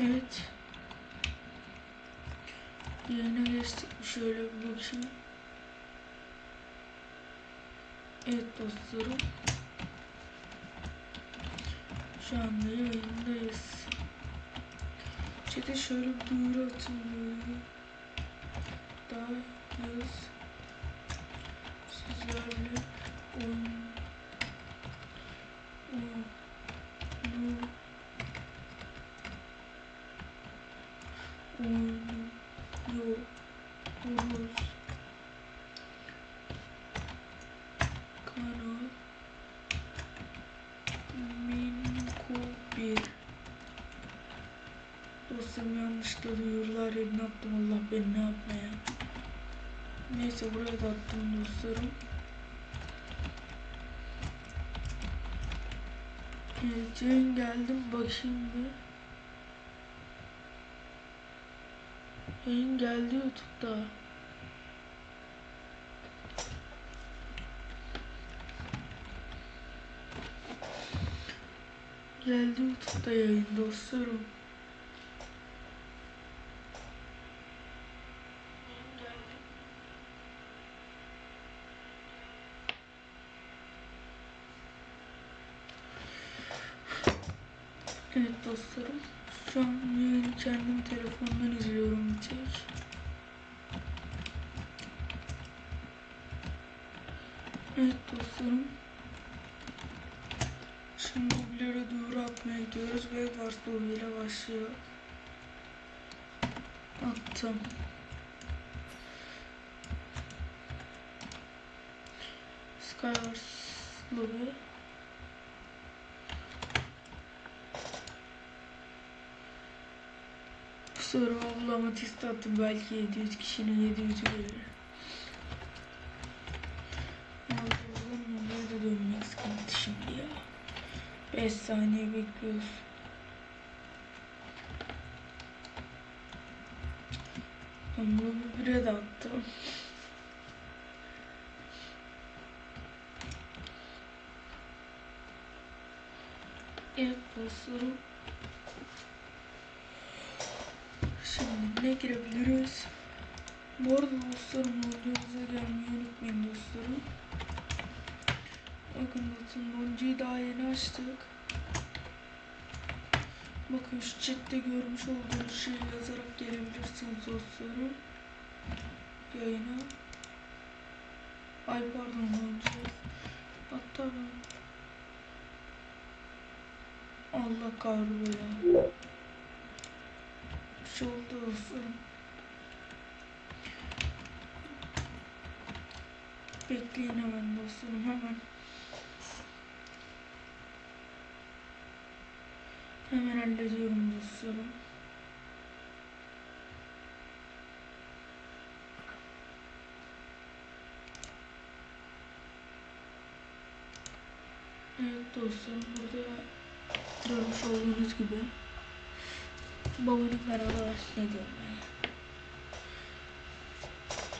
Evet. Yayına geçtik. Şöyle bir bakayım. Evet dostlarım. Şu anda yayındayız. Çete şöyle bir duyuru böyle. Daha yaz sizlerle oyun beni ne yapmaya. Neyse buraya da attım dostlarım. Yayın geldim bakayım bir. Yayın geldi YouTube'da. Geldi YouTube'da yayın dostlarım. Evet dostlarım. Şu an yayını kendim telefondan izliyorum bir tek. Evet dostlarım. Şimdi mobilere duyuru atmaya gidiyoruz ve Wars ile başlıyor. Attım. Skywars lobby. Sonra ablama test attım belki 700 kişinin 700 gelir. Allah'ım oraya da dönmek sıkıntı şimdi ya. 5 saniye bekliyoruz. Ben bunu bire de attım. Evet dostlarım. Şimdi ne girebiliriz? Bu arada dostlarım videomuza gelmeyi unutmayın dostlarım. Dostlarım loncuyu daha yeni açtık. Bakın şu chatte görmüş olduğunuz şeyi yazarak gelebilirsiniz dostlarım. Yayına. Ay pardon loncu. Hatta ben... Allah kahru oldu dostlarım. Bekleyin hemen dostlarım hemen. Hemen hallediyorum dostlarım. Evet dostlarım burada görmüş olduğunuz gibi kanalı var ne diyorum.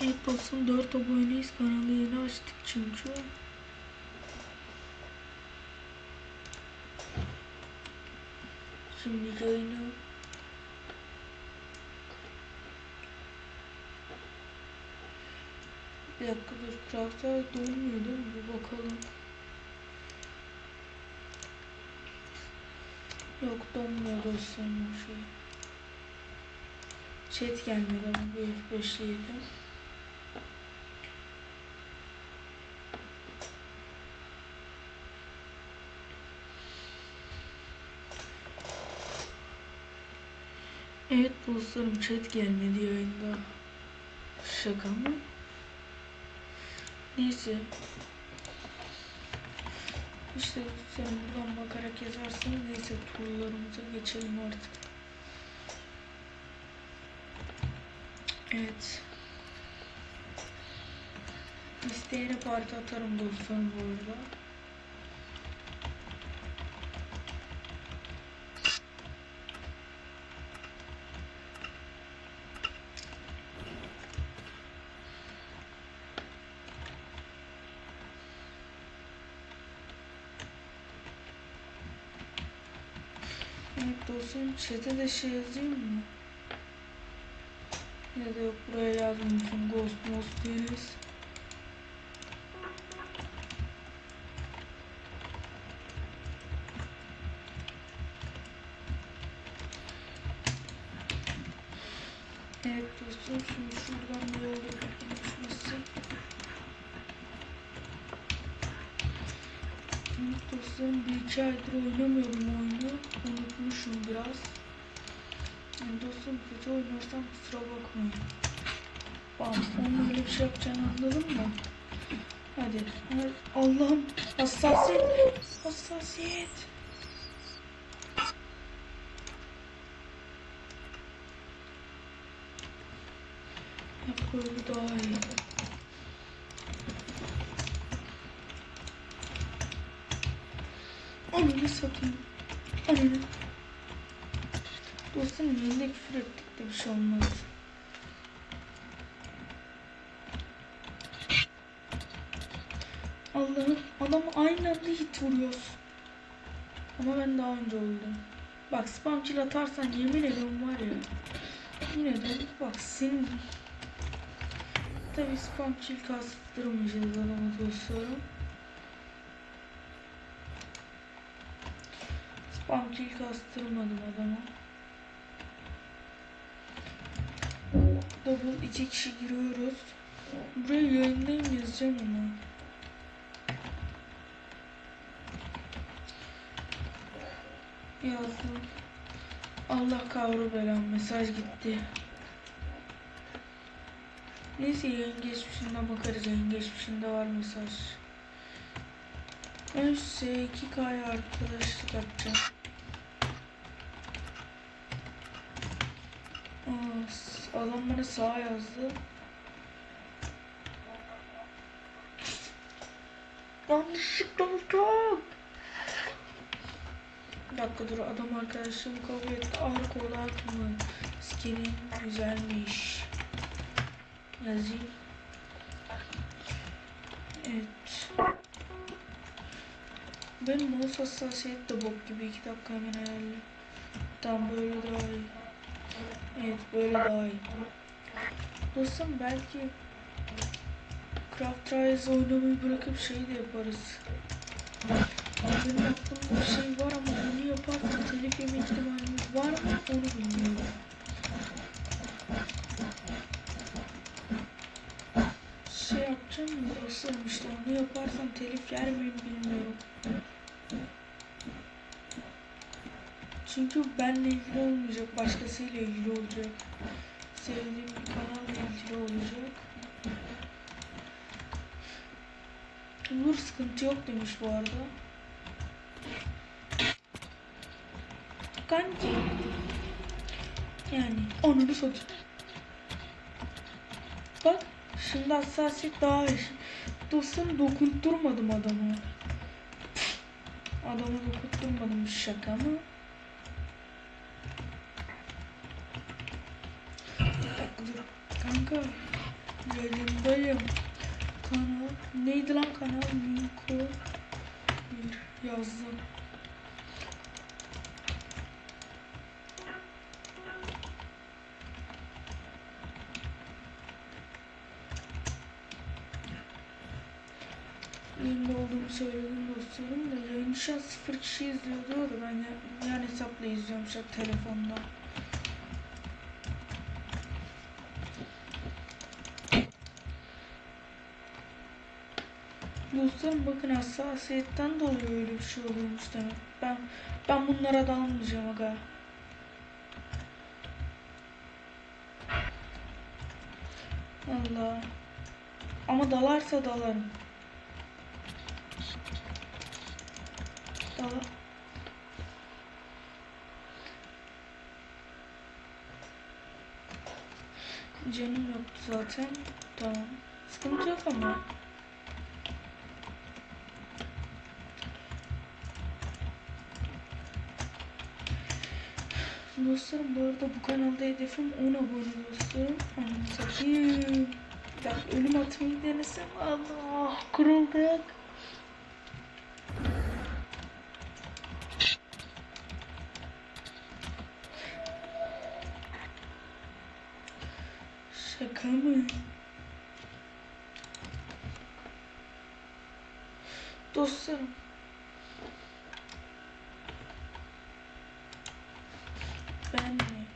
Evet dostum 4 aboneyiz kanalı yeni açtık çünkü. Şimdi yayını Bir dakika dur karakter dolmuyor değil mi? Bir bakalım. Yok donmuyor dostlarım o şey. Chat gelmedi bir F5 yedim. Evet dostlarım chat gelmedi yayında. Şaka mı? Neyse. İşte sen buradan bakarak yazarsın. Neyse turlarımıza geçelim artık. Evet. İsteyene parti atarım dostlarım bu arada. Evet dostum chat'e de şey yazayım mı? Ya da yok buraya yazmayacağım. Ghost Most değiliz. Evet dostum şimdi şuradan bir yolda konuşması. Evet dostlarım bir iki aydır oynamıyorum oyunu. Unutmuşum biraz. Dostum kötü oynarsam kusura bakmayın. Bam, onun öyle bir şey yapacağını anladın mı? Hadi. Allah'ım hassasiyet. Hassasiyet. Yap böyle daha iyi. Ananı satayım. Ananı. Dostum yayında küfür ettik de bir şey olmaz. Allah'ım adamı aynı anda hit vuruyoruz. Ama ben daha önce öldüm. Bak spam kill atarsan yemin ediyorum var ya. Yine de bak senin Tabi spam kill kastırmayacağız adama dostlarım. Spam kill kastırmadım adama. Double iki kişi giriyoruz. Buraya yayındayım yazacağım onu. Yazdım. Allah kavru belam mesaj gitti. Neyse yayın geçmişinden bakarız. Yayın geçmişinde var mesaj. Ben şu S2K'ya arkadaşlık atacağım. Aa, s- adam bana sağ yazdı. Yanlışlıkla vurdum. Bir dakika dur adam arkadaşım kabul etti. Arka olarak mı? Skinin güzelmiş. Yazayım. Evet. Benim mouse hassasiyet de bok gibi. iki dakika hemen ayarlayayım. Tamam böyle daha iyi. Evet böyle daha iyi. Dostum belki Craft Rise oynamayı bırakıp şey de yaparız. Benim aklımda bir şey var ama bunu yaparsam telif yeme ihtimalimiz var mı onu bilmiyorum. Şey yapacağım mı dostum işte onu yaparsam telif yer miyim bilmiyorum. Çünkü benle ilgili olmayacak, başkasıyla ilgili olacak. Sevdiğim bir kanalla ilgili olacak. Olur sıkıntı yok demiş bu arada. Kanki. Yani onu satayım. Bak şimdi hassasiyet daha iyi. Dostum dokunturmadım adamı. Adamı dokunturmadım bir şaka mı? Bir dakika dur. Kanka yayındayım. Kanal neydi lan kanal? Minko bir yazdım. Yayında olduğumu söyledim dostlarım da yayını şu an sıfır kişi izliyor diyor da ben ya- yan hesapla izliyorum şu telefonda. Dostlarım bakın hassasiyetten dolayı öyle bir şey oluyormuş demek. Ben ben bunlara dalmayacağım aga. Allah. Ama dalarsa dalarım. Dala. Canım yoktu zaten. Tamam. Sıkıntı yok ama. Dostlarım bu arada bu kanalda hedefim 10 abone dostlarım. Dakika ölüm atmayı denesem Allah kırıldık. Şaka mı? Dostlarım. Ben mi?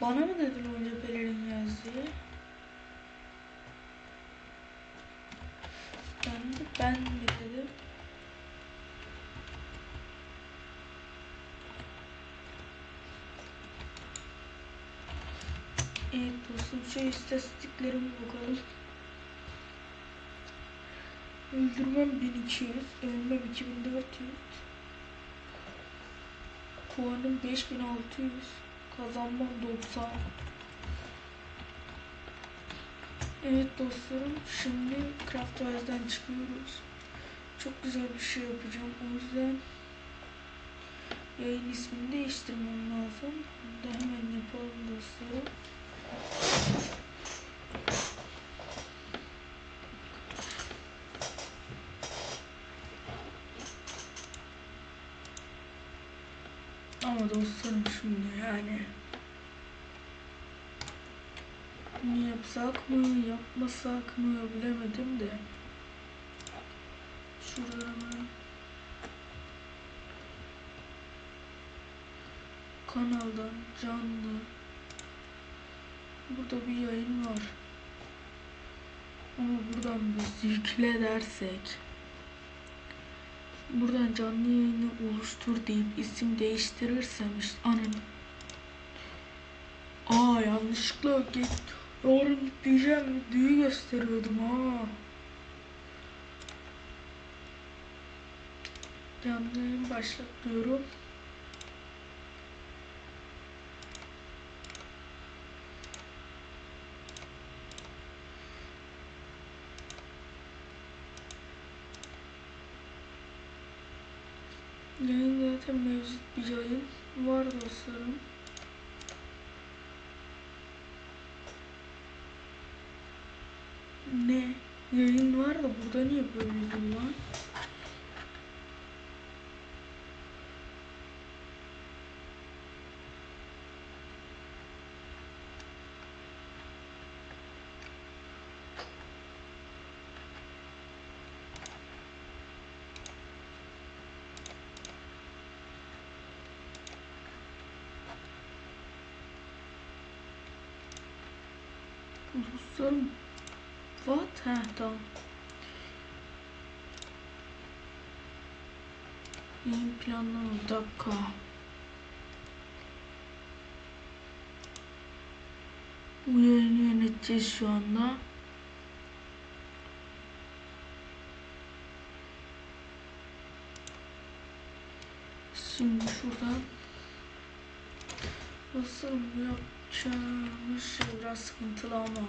Bana mı dedin önce pelerin yaz diye? Ben de ben mi dedim? Evet şu istatistiklerime bakalım. Öldürmem 1200, ölmem 2400. Puanım 5600, kazanmam 90. Evet dostlarım, şimdi Craftwise'den çıkıyoruz. Çok güzel bir şey yapacağım. O yüzden yayın ismini değiştirmem lazım. Bunu da hemen yapalım dostlarım. Ama dostlarım şimdi yani. Ne yapsak mı yapmasak mı bilemedim de. Şurada hemen kanaldan canlı burada bir yayın var ama buradan biz yükle dersek buradan canlı yayını oluştur deyip isim değiştirirsem işte anın Aa yanlışlıkla git doğru yükleyeceğim videoyu gösteriyordum ha. Canlı yayın. Yayın zaten mevcut bir yayın var dostlarım. Ne? Yayın var da burada niye böyle lan? Dostlarım What? Ha tamam. Dakika. Bu yayını yöneteceğiz şu anda. Şimdi şuradan Nasıl yapacağımız şey biraz sıkıntılı ama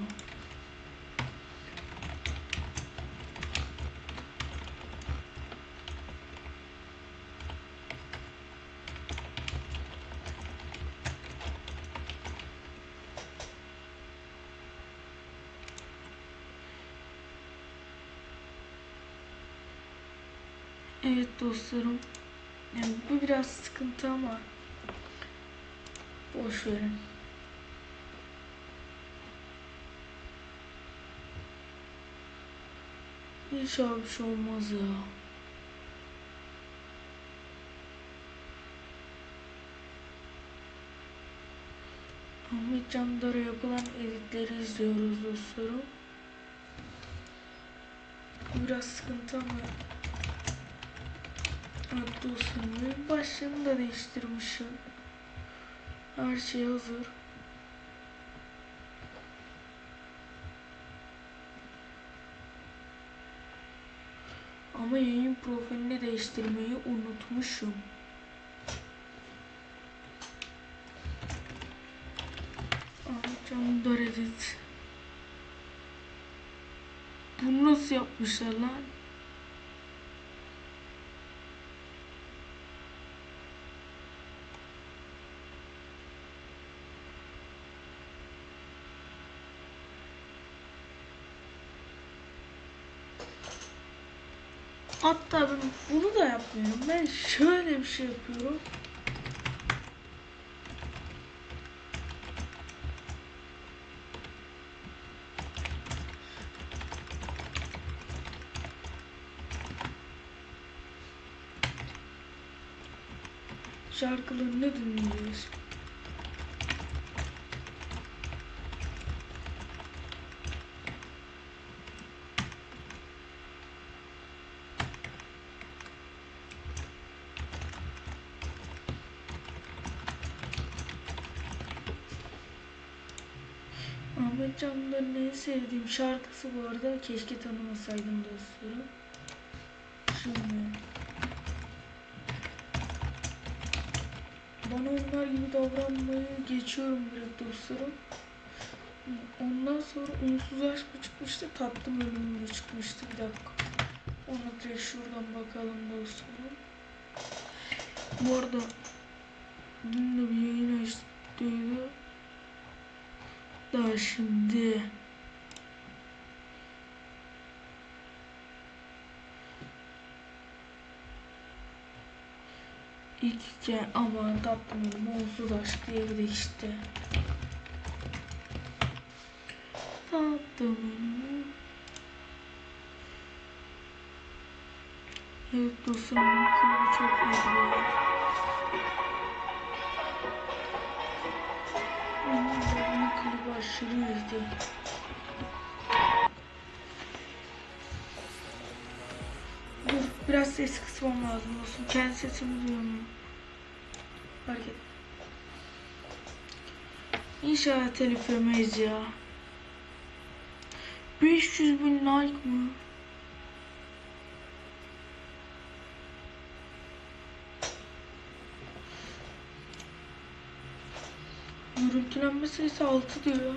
Dostlarım. Yani bu biraz sıkıntı ama boş verin. İnşallah bir şey olmaz ya. Ahmet Candar'a yapılan editleri izliyoruz dostlarım. Biraz sıkıntı ama Dostum benim başlığımı da değiştirmişim. Her şey hazır. Ama yayın profilini değiştirmeyi unutmuşum. Ahmetcan Daredit. Bunu nasıl yapmışlar lan? Hatta ben bunu da yapmıyorum. Ben şöyle bir şey yapıyorum. Şarkılarını dinliyoruz. Sevdiğim şarkısı bu arada Keşke Tanımasaydım Dostlarım. Şimdi bana onlar gibi davranmayı geçiyorum direkt dostlarım. Ondan sonra unsuz aşk mı çıkmıştı, tatlı bölümü mü çıkmıştı bir dakika. Ona direkt şuradan bakalım dostlarım. Bu arada dün de bir yayın açtıydı. Daha şimdi İlk kez aman tatlım benim onsuz aşk diye bir de işte. Tatlım. Evet dostlarım bu çok iyiydi. Bunun klibi aşırı iyiydi. Biraz ses kısmam lazım dostum. Kendi sesimi duyuyorum. Fark et. İnşallah telif ya. 500 bin like mı? Görüntülenme sayısı 6 diyor.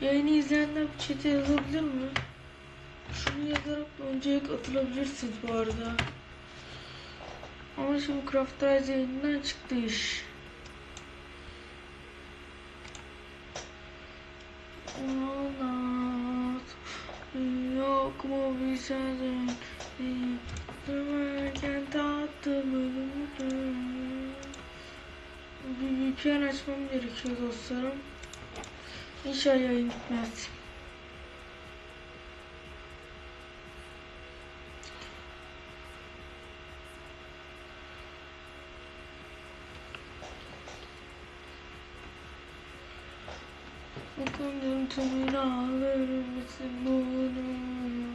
Yayını izleyenler chat'e yazabilir mi? Şunu yazarak önceye katılabilirsiniz bu arada. Ama şimdi Craft Rise yayından çıktı iş. Anlat. Yok mu bir sözün? Dururken tattım ölümdüm. Bir VPN açmam gerekiyor dostlarım. İnşallah yayın gitmez. Bakın tümünü alır mısın bunu?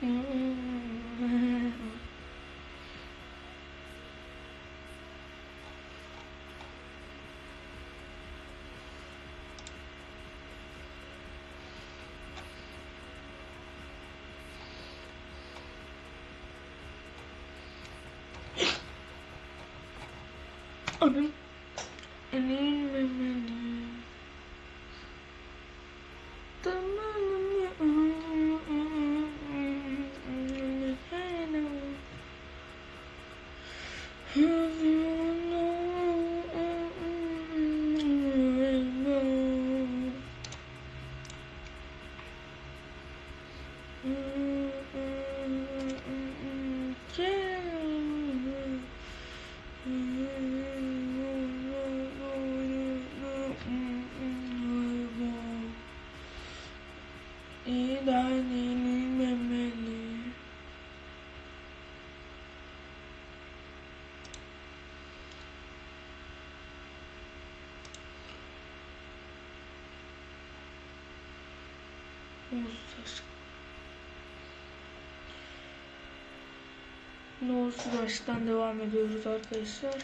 I mean, I mean. Onsuz Onsuz aşktan devam ediyoruz arkadaşlar.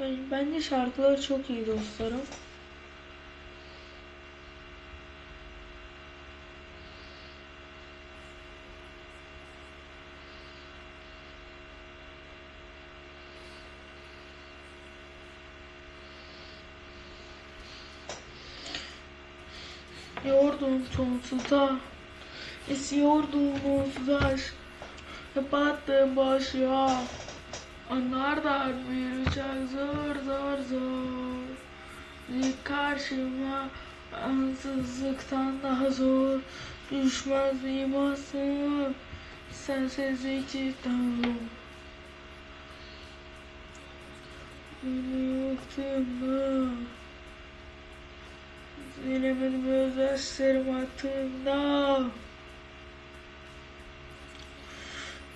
Yani bence şarkılar çok iyi dostlarım. Sonsuza Esiyordum onsuz Hep attım boşluğa Onlardan bir uçak zor zor zor karşıma. Ansızlıktan daha zor Düşmez miyim aslında Sensizlik cidden zor Beni yoktuğumda Zilemedim attığımda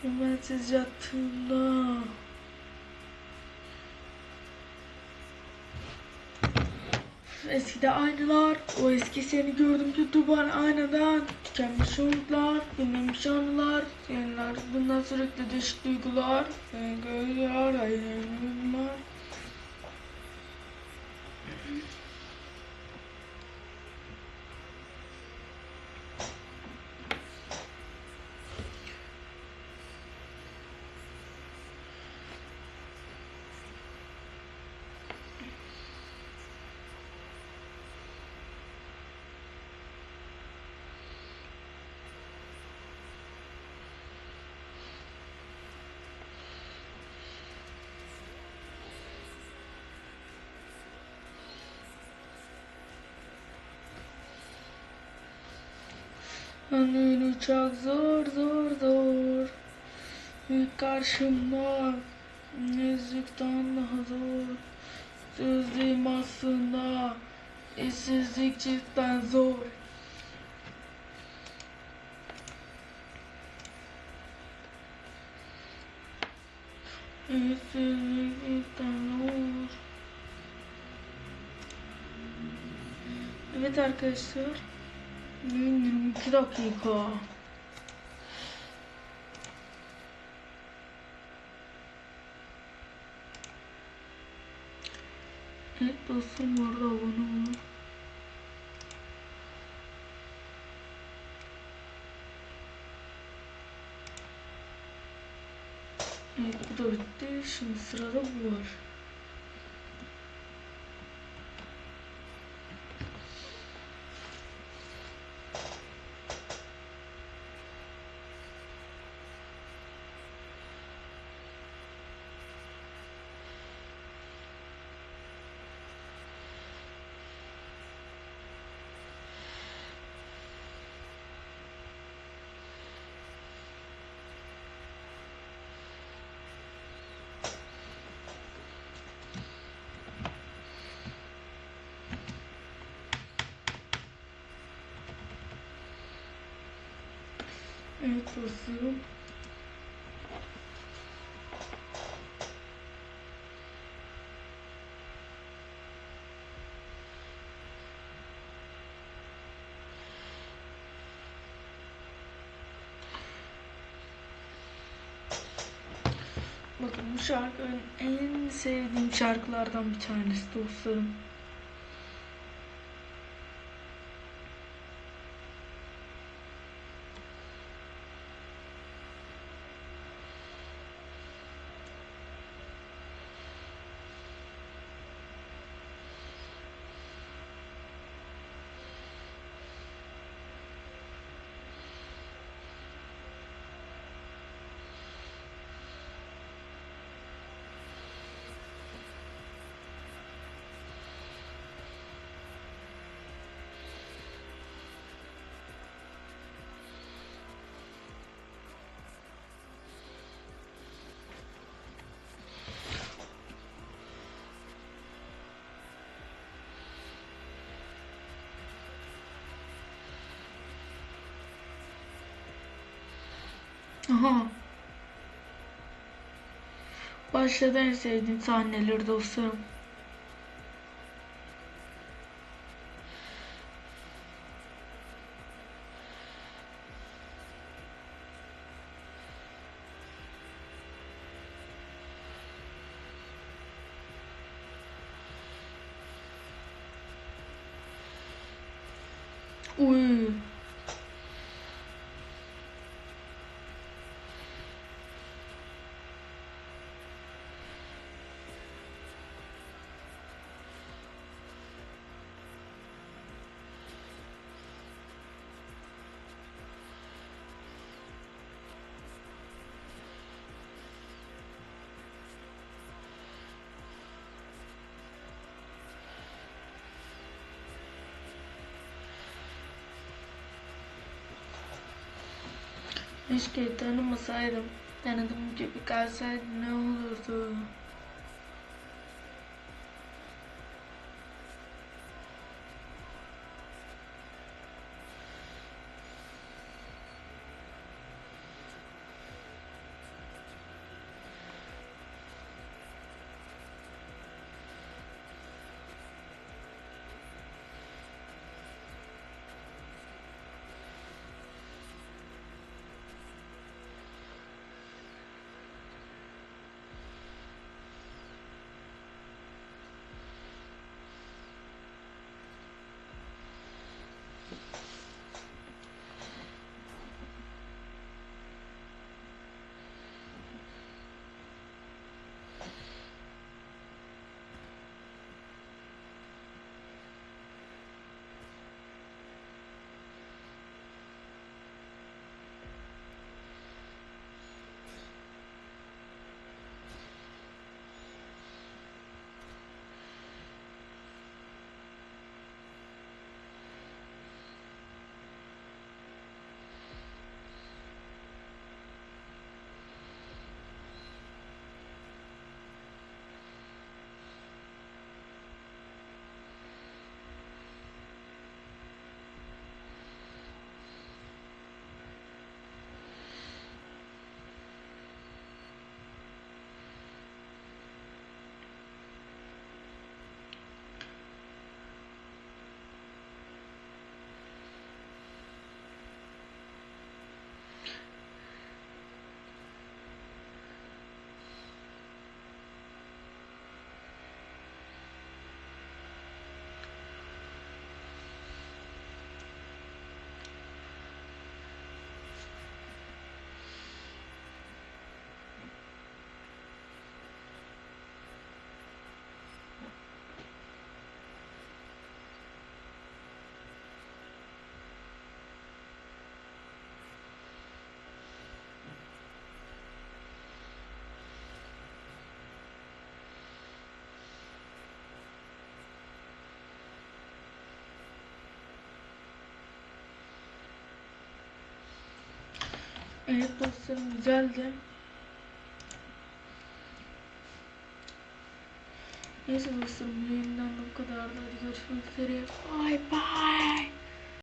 Ümitsiz yattığımda Eskide aynalar, o eski seni gördüm ki duman aynadan. Tükenmiş umutlar, bilmemiş anılar. Yeniler bundan sürekli değişik duygular. Seni görüyor, hayırlarım Önün uçak zor zor zor. Karşımda Nezlikten daha zor. Sözlüğüm aslında İşsizlik cidden zor. İşsizlik cidden zor. Evet arkadaşlar 22 dakika. Evet dostum bu arada abone olun. Bu da bitti. Şimdi. Dostum. Bakın bu şarkının en sevdiğim şarkılardan bir tanesi dostlarım. Aha. Başladı en sevdiğim sahneleri dostlarım. Uy. Keşke tanımasaydım. Tanıdığım gibi kalsaydı ne olurdu? Evet dostlarım güzeldi. Neyse dostlarım yayından bu kadar. Hadi görüşmek üzere. Bye bye.